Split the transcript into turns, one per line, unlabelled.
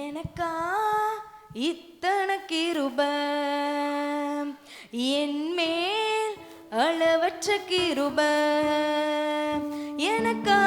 எனக்கா இத்தனை கிருப என்மேல் அளவற்ற கிருப எனக்கா